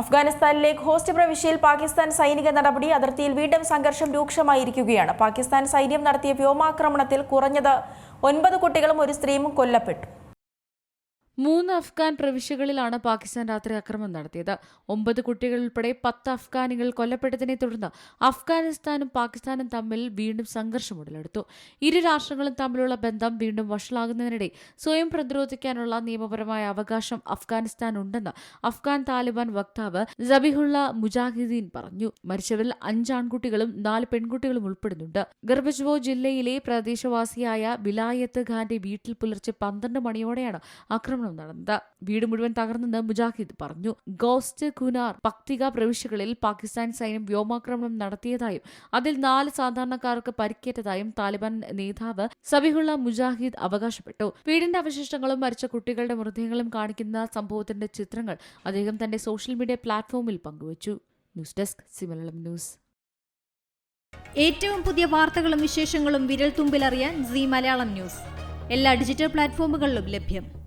അഫ്ഗാനിസ്ഥാനിലെ ഹോസ്റ്റ് പ്രവിശ്യയിൽ പാകിസ്ഥാൻ സൈനിക നടപടി അതിർത്തിയിൽ വീണ്ടും സംഘർഷം രൂക്ഷമായിരിക്കുകയാണ്. പാകിസ്ഥാൻ സൈന്യം നടത്തിയ വ്യോമാക്രമണത്തിൽ കുറഞ്ഞത് ഒൻപത് കുട്ടികളും ഒരു സ്ത്രീയും കൊല്ലപ്പെട്ടു. മൂന്ന് അഫ്ഗാൻ പ്രവിശ്യകളിലാണ് പാകിസ്ഥാൻ രാത്രി ആക്രമണം നടത്തിയത്. ഒമ്പത് കുട്ടികൾ ഉൾപ്പെടെ പത്ത് അഫ്ഗാനികൾ കൊല്ലപ്പെട്ടതിനെ തുടർന്ന് അഫ്ഗാനിസ്ഥാനും പാകിസ്ഥാനും തമ്മിൽ വീണ്ടും സംഘർഷം ഉടലെടുത്തു. ഇരു രാഷ്ട്രങ്ങളും തമ്മിലുള്ള ബന്ധം വീണ്ടും വഷളാകുന്നതിനിടെ സ്വയം പ്രതിരോധിക്കാനുള്ള നിയമപരമായ അവകാശം അഫ്ഗാനിസ്ഥാൻ ഉണ്ടെന്ന് അഫ്ഗാൻ താലിബാൻ വക്താവ് ജബിഹുള്ള മുജാഹിദ്ദീൻ പറഞ്ഞു. മരിച്ചവരിൽ അഞ്ച് ആൺകുട്ടികളും നാല് പെൺകുട്ടികളും ഉൾപ്പെടുന്നുണ്ട്. ഗർഭജ്വോ ജില്ലയിലെ പ്രദേശവാസിയായ ബിലായത്ത് ഖാന്റെ വീട്ടിൽ പുലർച്ചെ പന്ത്രണ്ട് മണിയോടെയാണ് ആക്രമണം നടന്നത്. വീട് മുഴുവൻ തകർന്നെന്ന് മുജാഹിദ് പറഞ്ഞു. ഗോസ്റ്റ് കുനാർ പക്തിക പ്രവിശ്യകളിൽ പാകിസ്ഥാൻ സൈന്യം വ്യോമാക്രമണം നടത്തിയതായും അതിൽ നാല് സാധാരണക്കാർക്ക് പരിക്കേറ്റതായും താലിബാൻ നേതാവ് സബിഹുള്ള മുജാഹിദ് അവകാശപ്പെട്ടു. വീടിന്റെ അവശിഷ്ടങ്ങളും മരിച്ച കുട്ടികളുടെ മൃതദേഹങ്ങളും കാണിക്കുന്ന സംഭവത്തിന്റെ ചിത്രങ്ങൾ അദ്ദേഹം തന്റെ സോഷ്യൽ മീഡിയ പ്ലാറ്റ്ഫോമിൽ പങ്കുവച്ചു. ന്യൂസ് ഡെസ്ക് സിമലം ന്യൂസ്. ഏറ്റവും പുതിയ വാർത്തകളും വിശേഷങ്ങളും വിരൽ തുമ്പിലറിയാൻ സി മലയാളം ന്യൂസ്. എല്ലാ ഡിജിറ്റൽ പ്ലാറ്റ്ഫോമുകളിലും ലഭ്യം.